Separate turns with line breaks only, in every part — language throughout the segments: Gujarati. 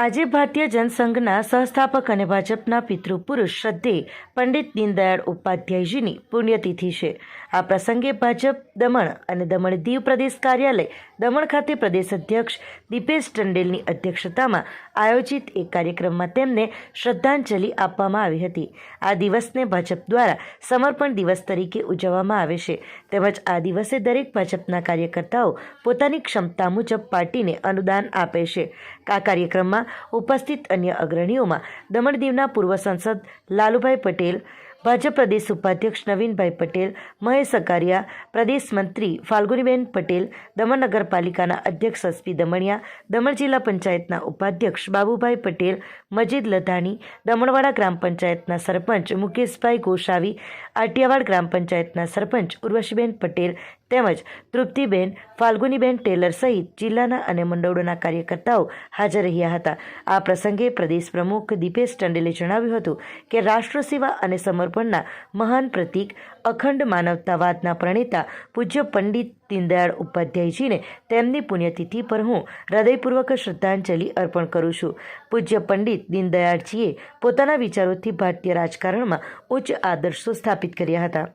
આજે ભારતીય જનસંઘના સહસ્થાપક અને ભાજપના પિતૃપુરુષ શ્રદ્ધે પંડિત દીનદયાળ ઉપાધ્યાયજીની પુણ્યતિથિ છે. આ પ્રસંગે ભાજપ, દમણ અને દમણ દીવ પ્રદેશ કાર્યાલય, દમણ ખાતે પ્રદેશ અધ્યક્ષ દીપેશ ટંડેલની અધ્યક્ષતામાં આયોજિત એક કાર્યક્રમમાં તેમને શ્રદ્ધાંજલિ આપવામાં આવી હતી. આ દિવસને ભાજપ દ્વારા સમર્પણ દિવસ તરીકે ઉજવવામાં આવે છે. તેમજ આ દિવસે દરેક ભાજપના કાર્યકર્તાઓ પોતાની ક્ષમતા મુજબ પાર્ટીને અનુદાન આપે છે. આ કાર્યક્રમમાં ઉપસ્થિત અન્ય અગ્રણીઓમાં દમણ પૂર્વ સંસદ લાલુભાઈ પટેલ, ભાજપ પ્રદેશ ઉપાધ્યક્ષ નવીનભાઈ પટેલ, મહેશ અકારિયા, પ્રદેશ મંત્રી ફાલ્ગુનીબેન પટેલ, દમણ નગરપાલિકાના અધ્યક્ષ એસપી દમણિયા, દમણ જિલ્લા પંચાયતના ઉપાધ્યક્ષ બાબુભાઈ પટેલ, મજીદ લધાણી, દમણવાડા ગ્રામ પંચાયતના સરપંચ મુકેશભાઈ ગોસાવી, આટિયાવાડ ગ્રામ પંચાયતના સરપંચ ઉર્વશીબેન પટેલ તેમજ તૃપ્તિબેન, ફાલ્ગુનીબેન ટેલર સહિત જિલ્લાના અને મંડળોના કાર્યકર્તાઓ હાજર રહ્યા હતા. આ પ્રસંગે પ્રદેશ પ્રમુખ દીપેશ ટંડેલે જણાવ્યું હતું કે રાષ્ટ્ર સેવા અને સમર્પણના મહાન પ્રતીક અખંડ માનવતાવાદના પ્રણેતા પૂજ્ય પંડિત દીનદયાળ ઉપાધ્યાયજીને તેમની પુણ્યતિથિ પર હું હૃદયપૂર્વક શ્રદ્ધાંજલિ અર્પણ કરું છું. પૂજ્ય પંડિત દીનદયાળજીએ પોતાના વિચારોથી ભારતીય રાજકારણમાં ઉચ્ચ આદર્શો સ્થાપિત કર્યા હતા.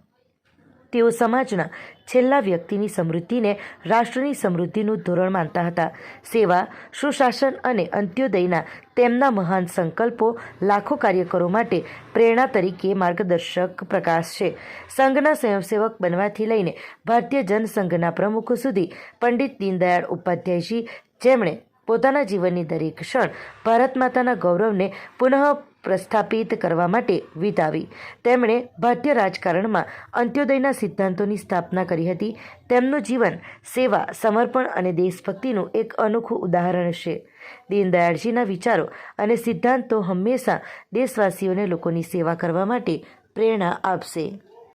તેઓ સમાજના છેલ્લા વ્યક્તિની સમૃદ્ધિને રાષ્ટ્રની સમૃદ્ધિનું ધોરણ માનતા હતા. સેવા, સુશાસન અને અંત્યોદયના તેમના મહાન સંકલ્પો લાખો કાર્યકરો માટે પ્રેરણા તરીકે માર્ગદર્શક પ્રકાશ છે. સંઘના સ્વયંસેવક બનવાથી લઈને ભારતીય જનસંઘના પ્રમુખો સુધી પંડિત દીનદયાળ ઉપાધ્યાયજી, જેમણે પોતાના જીવનની દરેક ક્ષણ ભારત માતાના ગૌરવને પુનઃ પ્રસ્થાપિત કરવા માટે વિતાવી. તેમણે ભારતીય રાજકારણમાં અંત્યોદયના સિદ્ધાંતોની સ્થાપના કરી હતી. તેમનું જીવન, સેવા, સમર્પણ અને દેશભક્તિનું એક અનોખું ઉદાહરણ છે. દીનદયાળજીના વિચારો અને સિદ્ધાંતો હંમેશા દેશવાસીઓને લોકોની સેવા કરવા માટે પ્રેરણા આપશે.